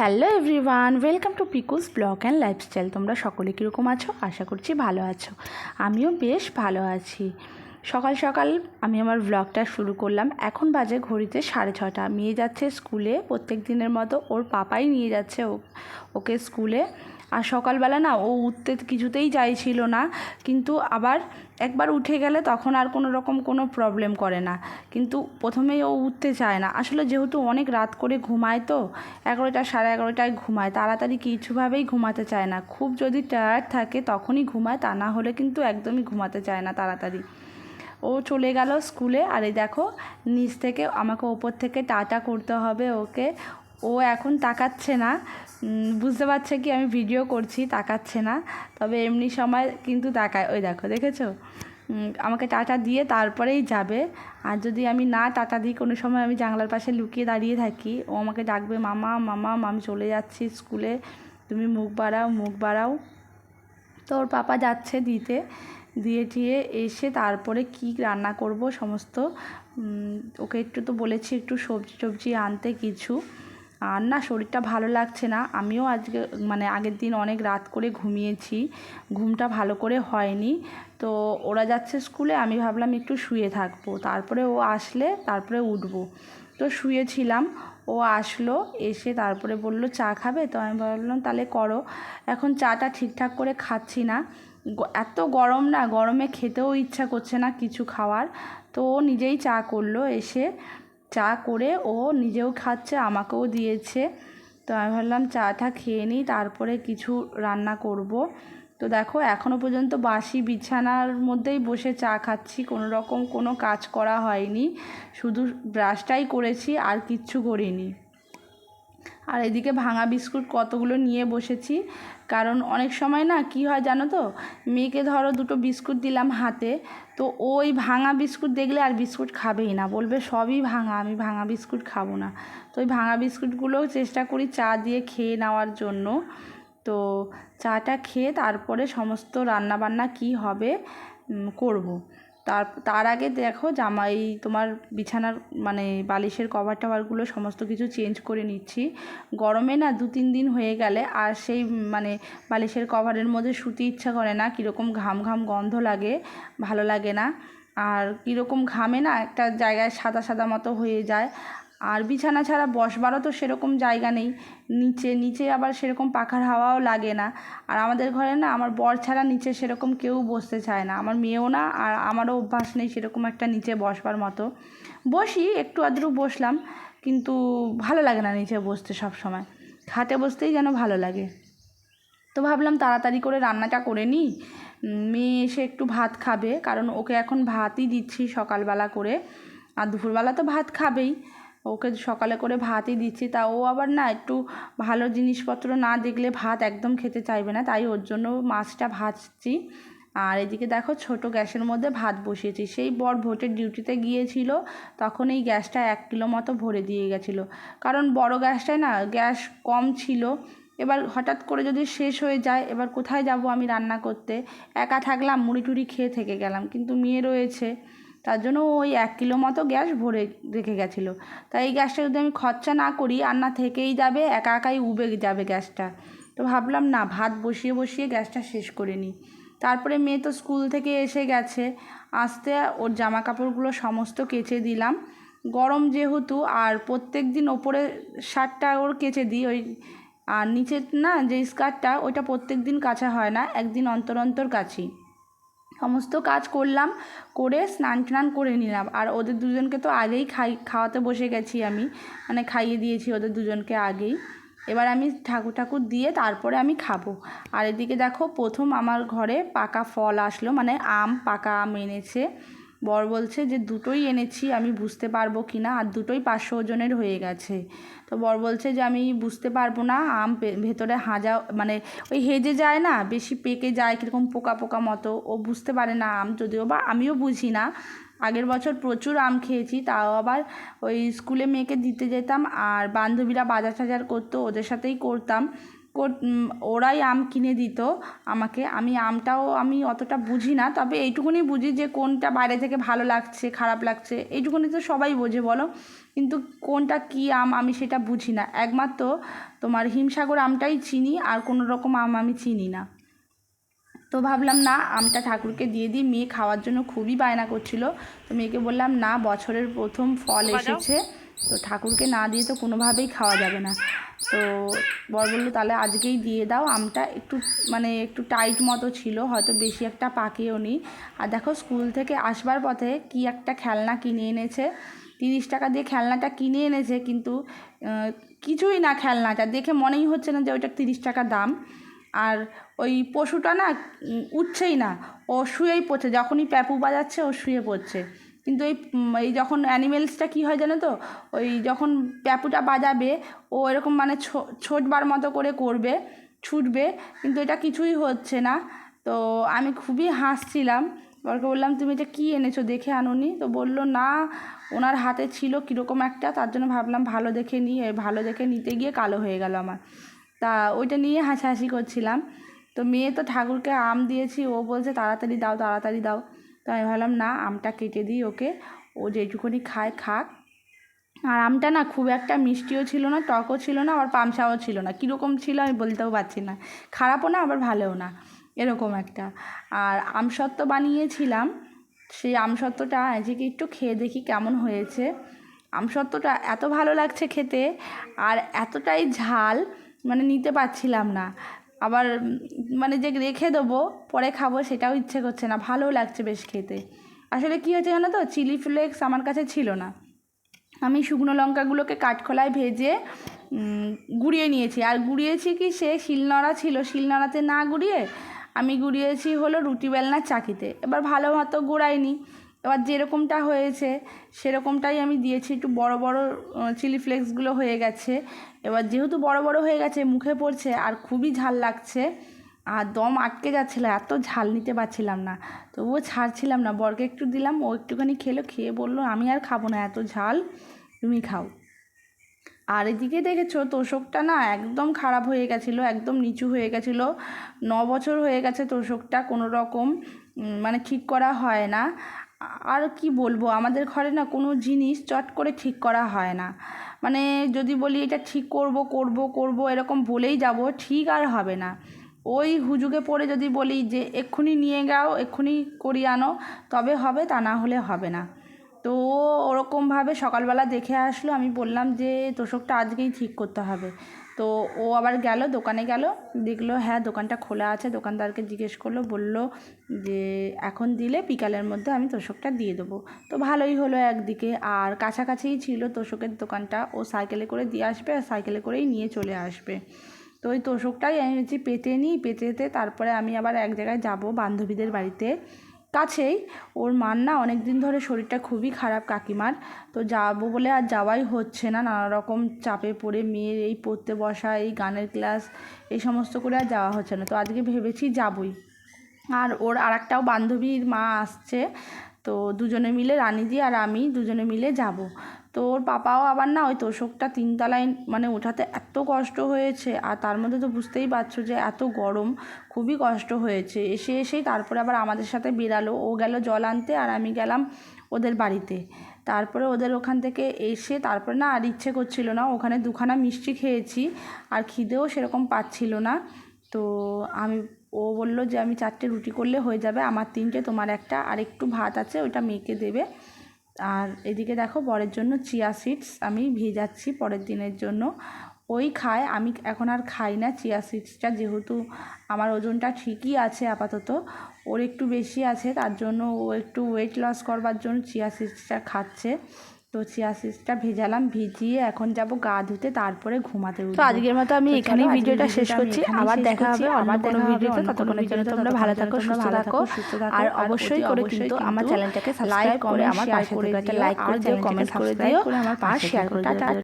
Hello everyone, welcome to Pikuls vlog and lifestyle. তোমরা সকলে কীরকম আছো? আশা করছি ভালো আছো। আমিও বেশ ভালো আছি। সকাল সকাল আমি আমার ব্লগটা শুরু করলাম। এখন বাজে ঘড়িতে সাড়ে ছটা মেয়ে যাচ্ছে স্কুলে, প্রত্যেক দিনের মতো ওর পাপাই নিয়ে যাচ্ছে ওকে স্কুলে। আর সকালবেলা না ও উঠতে কিছুতেই চাইছিল না, কিন্তু আবার একবার উঠে গেলে তখন আর কোনো রকম কোনো প্রবলেম করে না। কিন্তু প্রথমেই ও উঠতে চায় না। আসলে যেহেতু অনেক রাত করে ঘুমায় তো, এগারোটা সাড়ে এগারোটায় ঘুমায়, তাড়াতাড়ি কিছুভাবেই ঘুমাতে চায় না। খুব যদি টায়ার্ড থাকে তখনই ঘুমায়, তা না হলে কিন্তু একদমই ঘুমাতে চায় না তাড়াতাড়ি। ও চলে গেল স্কুলে, আর এই দেখো নিচ থেকে আমাকে ওপর থেকে টাটা করতে হবে ওকে। ও এখন তাকাচ্ছে না। বুঝতে পারছে কি আমি ভিডিও করছি, তাকাচ্ছে না। তবে এমনি সময় কিন্তু তাকায়। ওই দেখো, দেখেছ? আমাকে টাটা দিয়ে তারপরেই যাবে। আর যদি আমি না টাটা দিই, কোনো সময় আমি জানলার পাশে লুকিয়ে দাঁড়িয়ে থাকি, ও আমাকে ডাকবে, মামা মামা, আমি চলে যাচ্ছি স্কুলে। তুমি মুখ বাড়াও মুখ বাড়াও। তো ওর পাপা যাচ্ছে দিতে। দিয়ে টিয়ে এসে তারপরে কি রান্না করব, সমস্ত ওকে একটু তো বলেছি, একটু সবজি টবজি আনতে কিছু। আর না, শরীরটা ভালো লাগছে না। আমিও আজকে মানে আগের দিন অনেক রাত করে ঘুমিয়েছি। ঘুমটা ভালো করে হয়নি। তো ওরা যাচ্ছে স্কুলে, আমি ভাবলাম একটু শুয়ে থাকব। তারপরে ও আসলে, তারপরে উঠবো। তো শুয়েছিলাম। ও আসলো, এসে তারপরে বলল, চা খাবে? তো আমি বললাম তাহলে করো। এখন চাটা ঠিকঠাক করে খাচ্ছি না। এত গরম না, গরমে খেতেও ইচ্ছা করছে না কিছু খাওয়ার। তো ও নিজেই চা করল, এসে চা করে ও নিজেও খাচ্ছে, আমাকেও দিয়েছে। তো আমি ভাবলাম চাটা খেয়ে নিই, তারপরে কিছু রান্না করব। তো দেখো এখনও পর্যন্ত বাসি বিছানার মধ্যেই বসে চা খাচ্ছি, কোনো রকম কোনো কাজ করা হয়নি। শুধু ব্রাশটাই করেছি, আর কিচ্ছু করিনি। আর এদিকে ভাঙা বিস্কুট কতগুলো নিয়ে বসেছি কারণ অনেক সময় না কি হয় জানো তো? মেয়েকে ধরো দুটো বিস্কুট দিলাম হাতে, তো ওই ভাঙা বিস্কুট দেখলে আর বিস্কুট খাবেই না। বলবে সবই ভাঙা, আমি ভাঙা বিস্কুট খাব না। তো ওই ভাঙা বিস্কুটগুলোও চেষ্টা করি চা দিয়ে খেয়ে নেওয়ার জন্য। তো চাটা খেয়ে তারপরে সমস্ত রান্নাবান্না কি হবে করব। তার তার আগে দেখো জামাই তোমার বিছানার মানে বালিশের কভার টাভারগুলো সমস্ত কিছু চেঞ্জ করে নিচ্ছি। গরমে না দু তিন দিন হয়ে গেলে আর সেই মানে বালিশের কভারের মধ্যে শুতে ইচ্ছা করে না, কীরকম ঘাম ঘাম গন্ধ লাগে, ভালো লাগে না। আর কীরকম ঘামে না একটা জায়গায় সাদা সাদা মতো হয়ে যায়। আর বিছানা ছাড়া বসবারও তো সেরকম জায়গা নেই। নিচে নিচে আবার সেরকম পাখার হাওয়াও লাগে না। আর আমাদের ঘরে না, আমার বর ছাড়া নিচে সেরকম কেউ বসতে চায় না। আমার মেয়েও না, আর আমারও অভ্যাস নেই সেরকম একটা নিচে বসবার মতো। বসি, একটু আধটু বসলাম, কিন্তু ভালো লাগে না নিচে বসতে সব সময় খাটে বসতেই যেন ভালো লাগে। তো ভাবলাম তাড়াতাড়ি করে রান্নাটা করে নিই। মেয়ে এসে একটু ভাত খাবে, কারণ ওকে এখন ভাতই দিচ্ছি সকালবেলা করে। আর দুপুরবেলা তো ভাত খাবেই। ওকে সকালে করে ভাতই দিচ্ছি, তা ও আবার না একটু ভালো জিনিসপত্র না দেখলে ভাত একদম খেতে চাইবে না, তাই ওর জন্য মাছটা ভাজছি। আর এদিকে দেখো ছোট গ্যাসের মধ্যে ভাত বসিয়েছি, সেই বর ভোটের ডিউটিতে গিয়েছিল, তখন এই গ্যাসটা এক কিলো মতো ভরে দিয়ে গেছিল। কারণ বড় গ্যাসটায় না গ্যাস কম ছিল, এবার হঠাৎ করে যদি শেষ হয়ে যায়, এবার কোথায় যাব আমি রান্না করতে? একা থাকলাম, মুড়ি টুড়ি খেয়ে থেকে গেলাম, কিন্তু মেয়ে রয়েছে। তার জন্য ওই এক কিলো মতো গ্যাস ভরে রেখে গেছিল। তাই এই গ্যাসটা যদি আমি খরচা না করি রান্না থেকেই যাবে, একা একাই উবে যাবে গ্যাসটা। তো ভাবলাম, না, ভাত বসিয়ে বসিয়ে গ্যাসটা শেষ করে নিই। তারপরে মেয়ে তো স্কুল থেকে এসে গেছে। আসতে ওর জামা কাপড়গুলো সমস্ত কেচে দিলাম। গরম যেহেতু, আর প্রত্যেক দিন ওপরে শার্টটা ওর কেচে দিই, ওই, আর নিচের না যে স্কার্টটা, ওইটা প্রত্যেক দিন কাচা হয় না, একদিন অন্তর অন্তর কাচি। সমস্ত কাজ করলাম, করে স্নান টান করে নিলাম। আর ওদের দুজনকে তো আগেই খাই, খাওয়াতে বসে গেছি আমি। মানে খাইয়ে দিয়েছি ওদের দুজনকে আগেই। এবার আমি ঠাকুর ঠাকুর দিয়ে তারপরে আমি খাব। আর এদিকে দেখো, প্রথম আমার ঘরে পাকা ফল আসলো। মানে আম পাকা আম এনেছে। বর বলছে যে দুটোই এনেছি, আমি বুঝতে পারব কি না আর দুটোই পাঁচশো ওজনের হয়ে গেছে। তো বর বলছে যে আমি বুঝতে পারব না, আম ভেতরে হাজা মানে ওই হেজে যায় না, বেশি পেকে যায়, কীরকম পোকা পোকা মতো, ও বুঝতে পারে না আম, যদিও বা আমিও বুঝি না। আগের বছর প্রচুর আম খেয়েছি, তাও আবার ওই স্কুলে মেয়েকে দিতে যেতাম, আর বান্ধবীরা বাজার টাজার করতো, ওদের সাথেই করতাম। ওরাই আম কিনে দিত আমাকে। আমি আমটাও আমি অতটা বুঝি না তবে এইটুকুনি বুঝি যে কোনটা বাইরে থেকে ভালো লাগছে খারাপ লাগছে এইটুকুনি তো সবাই বোঝে বলো। কিন্তু কোনটা কী আম আমি সেটা বুঝি না। একমাত্র তোমার হিমসাগর আমটাই চিনি আর কোনো রকম আম আমি চিনি না। তো ভাবলাম না আমটা ঠাকুরকে দিয়ে দিই। মেয়ে খাওয়ার জন্য খুবই বায়না করছিল। তো মেয়েকে বললাম না বছরের প্রথম ফল এসেছে। তো ঠাকুরকে না দিয়ে তো কোনোভাবেই খাওয়া যাবে না। তো বর বলল, তাহলে আজকেই দিয়ে দাও, আমটা একটু মানে একটু টাইট মতো ছিল, হয়তো বেশি একটা পাকেও নি। আর দেখো স্কুল থেকে আসবার পথে কি একটা খেলনা কিনে এনেছে। তিরিশ টাকা দিয়ে খেলনাটা কিনে এনেছে, কিন্তু কিছুই না খেলনাটা। দেখে মনেই হচ্ছে না যে ওইটা তিরিশ টাকা দাম। আর ওই পশুটা না উঠছেই না। ও শুয়েই পড়ছে, যখনই প্যাপু বাজাচ্ছে, ও শুয়ে পড়ছে। কিন্তু এই এই যখন অ্যানিমেলসটা কী হয় জানো তো? ওই যখন প্যাপুটা বাজাবে, ও এরকম মানে ছোটবার মতো করে করবে, ছুটবে, কিন্তু এটা কিছুই হচ্ছে না। তো আমি খুবই হাসছিলাম। বরকে বললাম, তুমি এটা কী এনেছো? দেখে আনোনি? তো বলল, না, ওনার হাতে ছিল কীরকম একটা, তার জন্য ভাবলাম ভালো দেখে এই ভালো দেখে নিতে গিয়ে কালো হয়ে গেল আমার। তা ওইটা নিয়ে হাসাহাসি করছিলাম। তো মেয়ে তো ঠাকুরকে আম দিয়েছি, ও বলছে, তাড়াতাড়ি দাও তাড়াতাড়ি দাও। তো আমি ভাবলাম, না, আমটা কেটে দিই ওকে। ও যেটুকুনি খায়, খাক। আর আমটা না খুব একটা মিষ্টিও ছিল না, টকও ছিল না, আবার পামসাও ছিল না। কীরকম ছিল আমি বলতেও পারছি না। খারাপও না, আবার ভালোও না। এরকম একটা। আর আমসত্ত্ব বানিয়েছিলাম। সেই আমসত্ত্বটা আজকে একটু খেয়ে দেখি কেমন হয়েছে। আমসত্ত্বটা এত ভালো লাগছে খেতে, আর এতটাই ঝাল মানে নিতে পারছিলাম না। আবার মানে যে রেখে দেবো, পরে খাব, সেটাও ইচ্ছে করছে না। ভালোও লাগছে বেশ খেতে। আসলে কী হয়েছে জানো তো? চিলি ফ্লেক্স আমার কাছে ছিল না। আমি শুকনো লঙ্কাগুলোকে কাঠখোলায় ভেজে গুঁড়িয়ে নিয়েছি। আর গুঁড়িয়েছি কি সে শিলনোড়া ছিল। শিলনোড়াতে না গুঁড়িয়ে, আমি গুঁড়িয়েছি হলো রুটি বেলনার চাকিতে। এবার ভালো মতো গুঁড়াইনি। এবার যেরকমটা হয়েছে, সেরকমটাই আমি দিয়েছি। একটু বড় বড় চিলি ফ্লেক্সগুলো হয়ে গেছে। এবার যেহেতু বড় বড় হয়ে গেছে, মুখে পড়ছে আর খুবই ঝাল লাগছে, আর দম আটকে যাচ্ছিল, এত ঝাল নিতে পারছিলাম না। তবুও ছাড়ছিলাম না, বরকে একটু দিলাম, ও একটুখানি খেলো, খেয়ে বলল, আমি আর খাব না, এত ঝাল, তুমি খাও। আর এদিকে দেখেছ, তোষকটা না একদম খারাপ হয়ে গেছিল, একদম নিচু হয়ে গেছিল। ন বছর হয়ে গেছে তোষকটা, কোনো রকম মানে ঠিক করা হয় না। আর কি বলব? আমাদের ঘরে না কোনো জিনিস চট করে ঠিক করা হয় না। মানে যদি বলি এটা ঠিক করব করব করব, এরকম বলেই যাব, ঠিক আর হবে না। ওই হুজুগে পড়ে যদি বলি যে, এক্ষুনি নিয়ে যাও এক্ষুনি করিয়ে আনো, তবে হবে তা না হলে হবে না। তো ও ওরকমভাবে সকালবেলা দেখে আসলো, আমি বললাম যে, তোষকটা আজকেই ঠিক করতে হবে। তো ও আবার গেল, দোকানে গেল, দেখল হ্যাঁ দোকানটা খোলা আছে। দোকানদারকে জিজ্ঞেস করল, বলল যে, এখন দিলে বিকালের মধ্যে আমি তোষকটা দিয়ে দেবো। তো ভালোই হলো একদিকে। আর কাছাকাছিই ছিল তোষকের দোকানটা। ও সাইকেলে করে দিয়ে আসবে আর সাইকেলে করেই নিয়ে চলে আসবে। তো ওই তোষকটাই আমি হচ্ছে পেতে নিই পেতেতে তারপরে আমি আবার এক জায়গায় যাব বান্ধবীদের বাড়িতে। কাছেই। ওর মার না অনেক দিন ধরে শরীরটা খুবই খারাপ কাকিমার। তো যাব বলে আর যাওয়াই হচ্ছে না। নানা রকম চাপে পড়ে মেয়ের এই পড়তে বসা, এই গানের ক্লাস, এই সমস্ত করে আর যাওয়া হচ্ছে না। তো আজকে ভেবেছি যাবই। আর ওর আর একটাও বান্ধবীর মা আসছে। তো দুজনে মিলে রানিদি আর আমি দুজনে মিলে যাব। তো ওর পাপাও আবার না ওই তোষকটা তিনতলায় মানে ওঠাতে এত কষ্ট হয়েছে, আর তার মধ্যে তো বুঝতেই পারছ যে এত গরম, খুবই কষ্ট হয়েছে। এসে এসেই তারপরে আবার আমাদের সাথে বেরালো। ও গেল জল আনতে আর আমি গেলাম ওদের বাড়িতে। তারপরে ওদের ওখান থেকে এসে তারপরে না আর ইচ্ছে করছিল না, ওখানে দুখানা মিষ্টি খেয়েছি, আর খিদেও সেরকম পাচ্ছিল না। তো আমি, ও বলল যে আমি চারটে রুটি করলে হয়ে যাবে, আমার তিনটে, তোমার একটা, আর একটু ভাত আছে, ওইটা মেয়েকে দেবে। আর এদিকে দেখো পরের জন্য চিয়া সিডস আমি ভিজাচ্ছি পরের দিনের জন্য। ওই খায়, আমি এখন আর খাই না চিয়া সিডসটা যেহেতু আমার ওজনটা ঠিকই আছে আপাতত। ওর একটু বেশি আছে, তার জন্য ও একটু ওয়েট লস করবার জন্য চিয়া সিডসটা খাচ্ছে। তো চিয়া সিডসটা ভেজালাম ভিজিয়ে এখন যাব গা ধুতে তারপরে ঘুমাতে তো আজকের মতো আমি এখানেই ভিডিওটা শেষ করছি। আবার দেখা হবে আমার কোনো ভিডিওতে। ততক্ষণের জন্য তোমরা ভালো থাকো সুস্থ থাকো। আর অবশ্যই করে কিন্তু আমার চ্যানেলটাকে লাইক সাবস্ক্রাইব করে আমার পাশে করে একটা লাইক করে দিও কমেন্ট করে দিও আমার পাশে শেয়ার করে দিও।